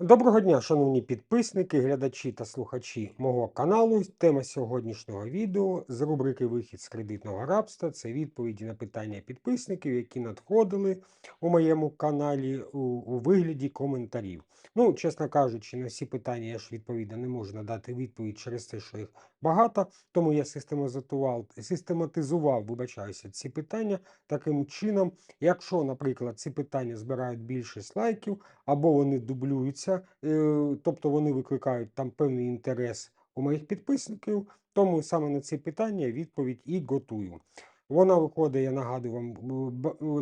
Доброго дня, шановні підписники, глядачі та слухачі мого каналу. Тема сьогоднішнього відео з рубрики Вихід з кредитного рабства це відповіді на питання підписників, які надходили у моєму каналі у, у вигляді коментарів. Ну, чесно кажучи, на всі питання я ж відповідно не можу надати відповідь через те, що їх багато. Тому я систематизував, систематизував, вибачаюся, ці питання таким чином. Якщо, наприклад, ці питання збирають більшість лайків або вони дублюються, е, тобто вони викликають там певний інтерес у моїх підписників, тому саме на ці питання відповідь і готую. Вона виходить, я нагадую вам,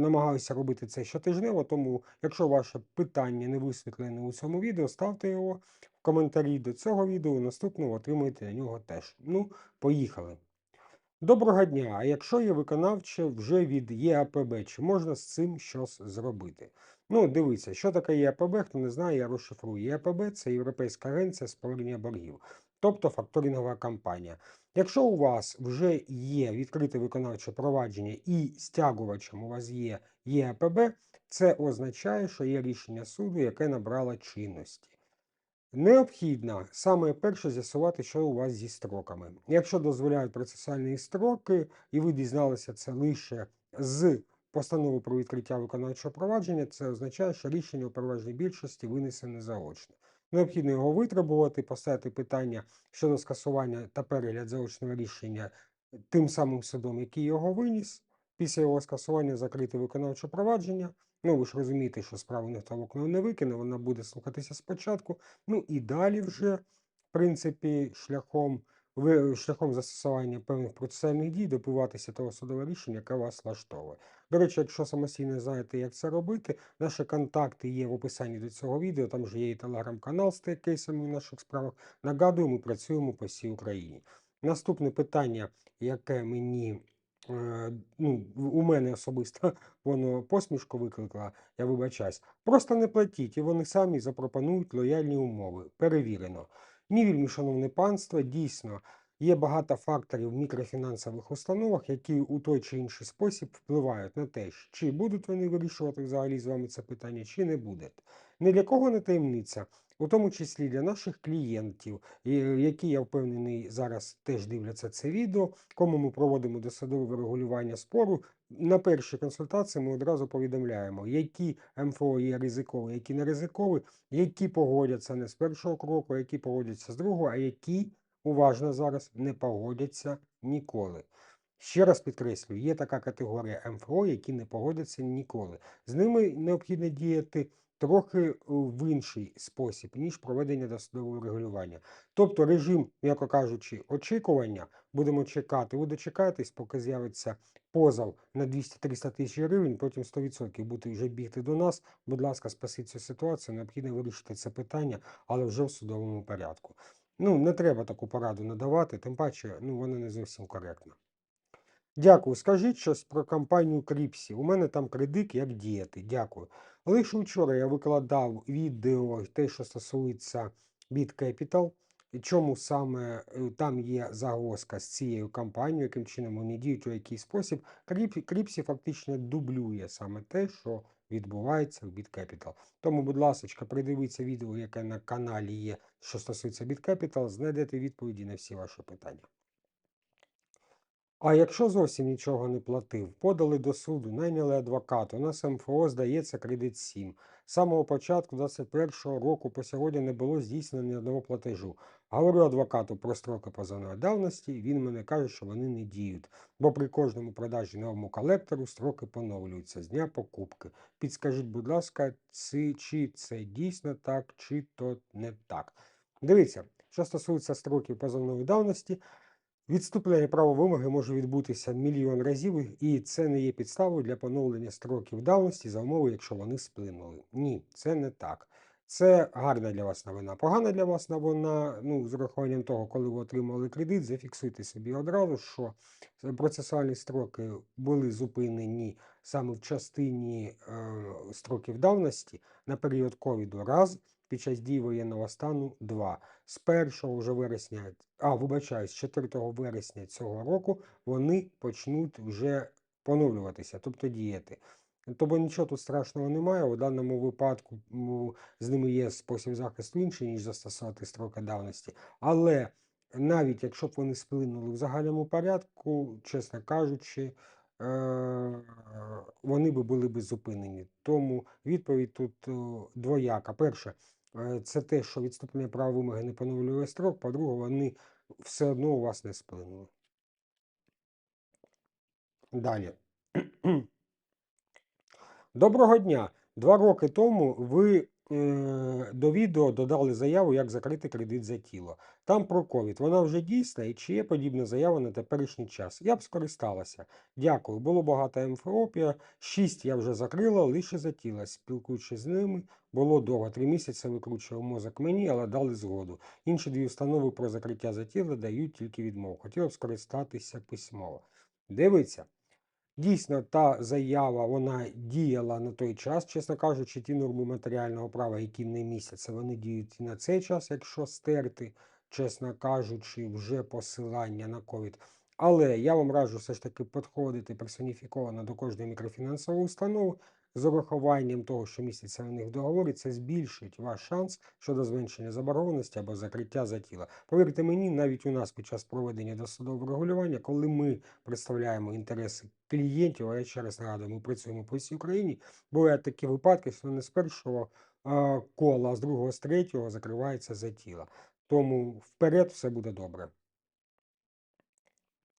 намагаюся робити це щотижнево, тому якщо ваше питання не висвітлене у цьому відео, ставте його в коментарі до цього відео, наступного отримуєте на нього теж. Ну, поїхали. Доброго дня! А якщо є виконавче вже від ЄАПБ, чи можна з цим щось зробити? Ну, дивіться, що таке ЄАПБ, хто не знає, я розшифрую. ЄАПБ це Європейська агенція з повернення боргів, тобто факторингова компанія. Якщо у вас вже є відкрите виконавче провадження і стягувачем у вас є ЄАПБ, це означає, що є рішення суду, яке набрало чинності. Необхідно саме перше з'ясувати, що у вас зі строками. Якщо дозволяють процесуальні строки, і ви дізналися це лише з постанови про відкриття виконавчого провадження, це означає, що рішення у переважній більшості винесене заочно. Необхідно його витребувати, поставити питання щодо скасування та перегляд заочного рішення тим самим судом, який його виніс. Після його скасування закрити виконавче провадження. Ну, ви ж розумієте, що справу ніхто в окно не викине, вона буде слухатися спочатку. Ну і далі вже, в принципі, шляхом шляхом застосування певних процесуальних дій добиватися того судового рішення, яке вас влаштовує. До речі, якщо самостійно знаєте, як це робити, наші контакти є в описанні до цього відео. Там же є і телеграм-канал з кейсами в наших справах. Нагадую, ми працюємо по всій Україні. Наступне питання, яке мені е, ну, у мене особисто воно посмішку викликало, я вибачаюсь. Просто не платіть, і вони самі запропонують лояльні умови. Перевірено. Ні, вельми, шановне панство, дійсно, є багато факторів в мікрофінансових установах, які у той чи інший спосіб впливають на те, чи будуть вони вирішувати взагалі з вами це питання, чи не будуть. Ні для кого не таємниця, у тому числі для наших клієнтів, які я впевнений зараз теж дивляться це відео, кому ми проводимо досудове регулювання спору. На першій консультації ми одразу повідомляємо, які МФО є ризикові, які не ризикові, які погодяться не з першого кроку, які погодяться з другого, а які уважно зараз не погодяться ніколи. Ще раз підкреслюю, є така категорія МФО, які не погодяться ніколи. З ними необхідно діяти трохи е, в інший спосіб, ніж проведення досудового регулювання. Тобто режим, м'яко кажучи, очікування, будемо чекати, ви дочекаєтесь, поки з'явиться позов на 200-300 тисяч гривень, потім 100% будете вже бігти до нас. Будь ласка, спасіть цю ситуацію, необхідно вирішити це питання, але вже в судовому порядку. Ну, не треба таку пораду надавати, тим паче, ну, вона не зовсім коректна. Дякую. Скажіть щось про компанію Кріпсі. У мене там кредит, як діяти. Дякую. Лише вчора я викладав відео, те, що стосується BitCapital, і чому саме е, там є загвоздка з цією компанією, яким чином вони діють у який спосіб. Кріпсі фактично дублює саме те, що відбувається в BitCapital. Тому, будь ласка, придивіться відео, яке на каналі є, що стосується BitCapital, знайдете відповіді на всі ваші питання. А якщо зовсім нічого не платив, подали до суду, найняли адвоката, у нас МФО здається кредит 7. З самого початку 21-го року по сьогодні не було здійснено ні одного платежу. Говорю адвокату про строки позовної давності, він мене каже, що вони не діють, бо при кожному продажі новому колектору строки поновлюються з дня покупки. Підскажіть, будь ласка, чи це дійсно так, чи то не так. Дивіться, що стосується строків позовної давності, Відступлення права вимоги може відбутися мільйон разів, і це не є підставою для поновлення строків давності за умови, якщо вони сплинули. Ні, це не так. Це гарна для вас новина. Погана для вас новина, ну, з урахуванням того, коли ви отримали кредит, зафіксуйте собі одразу, що процесуальні строки були зупинені саме в частині е, строків давності на період ковіду раз, під час дії воєнного стану два. З 1 вже вересня, а вибачаюсь, з 4 вересня цього року вони почнуть вже поновлюватися, тобто діяти. Тобто нічого тут страшного немає. У даному випадку з ними є спосіб захисту інший, ніж застосувати строки давності. Але навіть якщо б вони сплинули в загальному порядку, чесно кажучи, е, вони би були б зупинені. Тому відповідь тут е, двояка. Перше, це те, що відступлення права вимоги не поновлює строк. По-друге, вони все одно у вас не сплинули. Далі. Доброго дня! Два роки тому ви е, до відео додали заяву, як закрити кредит за тіло. Там про ковід. Вона вже дійсна і чи є подібна заява на теперішній час? Я б скористалася. Дякую. Було багато МФО. Шість я вже закрила, лише за тіло. Спілкуючись з ними, було довго. Три місяці викручував мозок мені, але дали згоду. Інші дві установи про закриття за тіло дають тільки відмову. Хотіла б скористатися письмово. Дивіться. Дійсно, та заява вона діяла на той час, чесно кажучи, ті норми матеріального права, які не містяться, вони діють і на цей час, якщо стерти, чесно кажучи, вже посилання на ковід. Але я вам раджу все ж таки підходити персоніфіковано до кожної мікрофінансової установи з урахуванням того, що міститься в них в договорі, це збільшить ваш шанс щодо зменшення заборгованості або закриття за тіла. Повірте мені, навіть у нас під час проведення досудового регулювання, коли ми представляємо інтереси клієнтів, а я ще раз нагадую, ми працюємо по всій Україні, бувають такі випадки, що не з першого кола, а з другого, з третього закривається за тіло. Тому вперед все буде добре.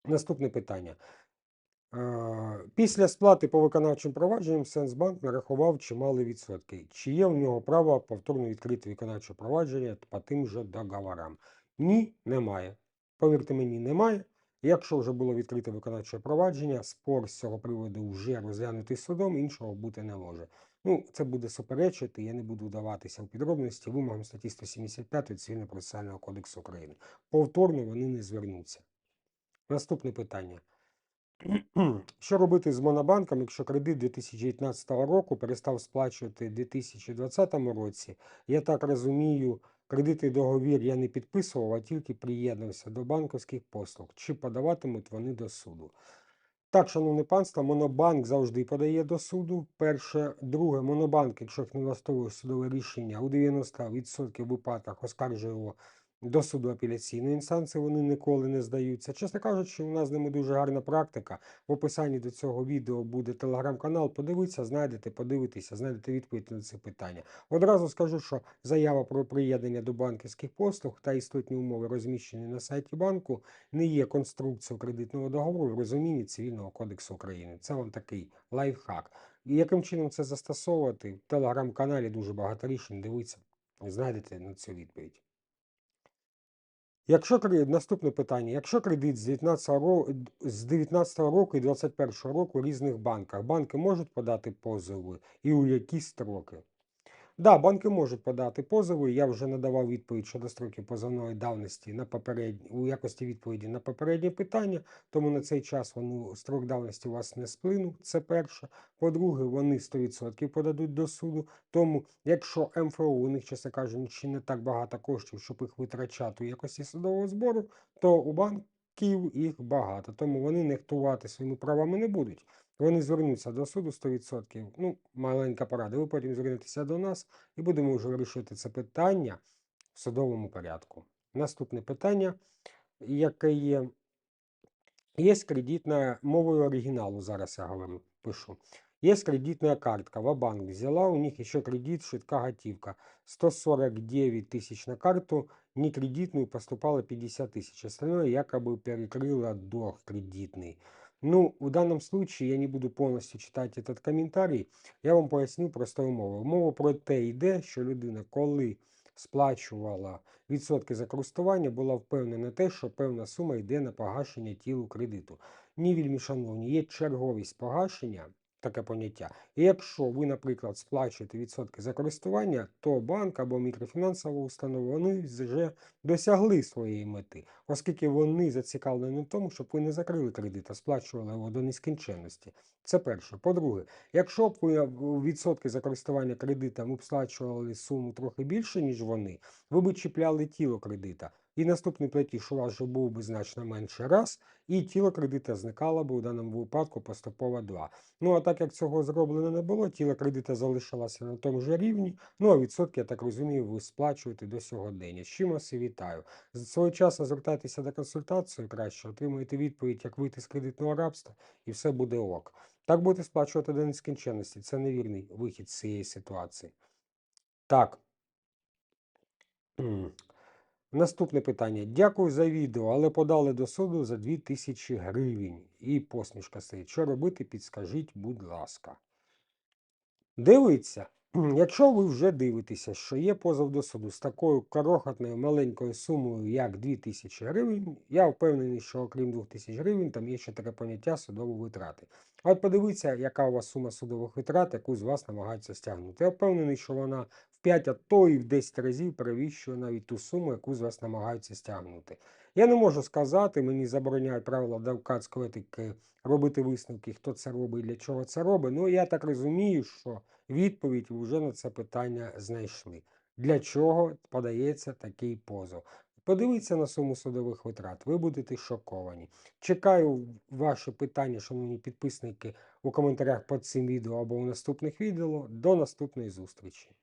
Наступне питання. Після сплати по виконавчим провадженням Сенсбанк нарахував чималі відсотки. Чи є в нього право повторно відкрити виконавче провадження по тим же договорам? Ні, немає. Повірте мені, немає. Якщо вже було відкрите виконавче провадження, спор з цього приводу вже розглянутий судом, іншого бути не може. Ну, це буде суперечити, я не буду вдаватися в підробності вимогам статті 175 Цивільного процесуального кодексу України. Повторно вони не звернуться. Наступне питання. Що робити з монобанком, якщо кредит 2019 року перестав сплачувати у 2020 році? Я так розумію, кредитний договір я не підписував, а тільки приєднався до банківських послуг. Чи подаватимуть вони до суду? Так, шановне панство, монобанк завжди подає до суду. Перше, друге, монобанк, якщо не влаштовує судове рішення, у 90% випадках оскаржує його до суду апеляційної інстанції, вони ніколи не здаються. Чесно кажучи, у нас з ними дуже гарна практика. В описанні до цього відео буде телеграм-канал. Подивіться, знайдете, подивитеся, знайдете відповідь на це питання. Одразу скажу, що заява про приєднання до банківських послуг та істотні умови, розміщені на сайті банку, не є конструкцією кредитного договору в розумінні Цивільного кодексу України. Це вам такий лайфхак. І яким чином це застосовувати? В телеграм-каналі дуже багато рішень. Дивіться, знайдете на цю відповідь. Якщо наступне питання. Якщо кредит з 19 року, з 19 року і 21 року в різних банках, банки можуть подати позови і у які строки? Да, банки можуть подати позови. Я вже надавав відповідь щодо строків позовної давності на попередні, у якості відповіді на попереднє питання, тому на цей час вони, строк давності у вас не сплинув. Це перше. По-друге, вони 100% подадуть до суду. Тому, якщо МФО у них, чесно кажучи, не так багато коштів, щоб їх витрачати у якості судового збору, то у банків їх багато. Тому вони нехтувати своїми правами не будуть. Вони звернуться до суду 100%. Ну, маленька порада. Ви потім звернетеся до нас і будемо вже вирішувати це питання в судовому порядку. Наступне питання, яке є. Є кредитна мовою оригіналу, зараз я говорю, пишу. Є кредитна картка, Вабанк взяла, у них еще кредит, швидка готівка. 149 тысяч на карту, не кредитную поступало 50 тысяч. Остальное якобы перекрыло долг кредитный. Ну, в данном случае я не буду повністю читати этот коментарій. Я вам поясню простою мовою. Мова про те йде, що людина, коли сплачувала відсотки за користування, була впевнена те, що певна сума йде на погашення тілу кредиту. Ні, вільмі шановні, є черговість погашення, таке поняття. І якщо ви, наприклад, сплачуєте відсотки за користування, то банк або мікрофінансова установа вони вже досягли своєї мети, оскільки вони зацікавлені в тому, щоб ви не закрили кредит, а сплачували його до нескінченності. Це перше. По-друге, якщо б ви відсотки за користування кредитом сплачували суму трохи більше, ніж вони, ви б чіпляли тіло кредита. І наступний платіж у вас вже був би значно менше раз, і тіло кредита зникало би у даному випадку поступово 2. Ну а так як цього зроблено не було, тіло кредита залишилося на тому ж рівні, ну а відсотки, я так розумію, ви сплачуєте до сьогодення. З чим вас і вітаю. З- Своєчасно звертайтеся до консультації краще, отримуєте відповідь, як вийти з кредитного рабства, і все буде ок. Так будете сплачувати до нескінченності. Це невірний вихід з цієї ситуації. Так. Наступне питання. Дякую за відео, але подали до суду за 2000 гривень. І посмішка стоїть. Що робити, підскажіть, будь ласка. Дивіться, якщо ви вже дивитеся, що є позов до суду з такою крохотною маленькою сумою, як 2000 гривень, я впевнений, що окрім 2000 гривень, там є ще таке поняття судові витрати. От подивіться, яка у вас сума судових витрат, яку з вас намагаються стягнути. Я впевнений, що вона в 5, а то і в 10 разів перевищує навіть ту суму, яку з вас намагаються стягнути. Я не можу сказати, мені забороняють правила адвокатської етики робити висновки, хто це робить і для чого це робить. Ну, я так розумію, що відповідь вже на це питання знайшли. Для чого подається такий позов? Подивіться на суму судових витрат, ви будете шоковані. Чекаю ваші питання, шановні підписники, у коментарях під цим відео або у наступних відео. До наступної зустрічі.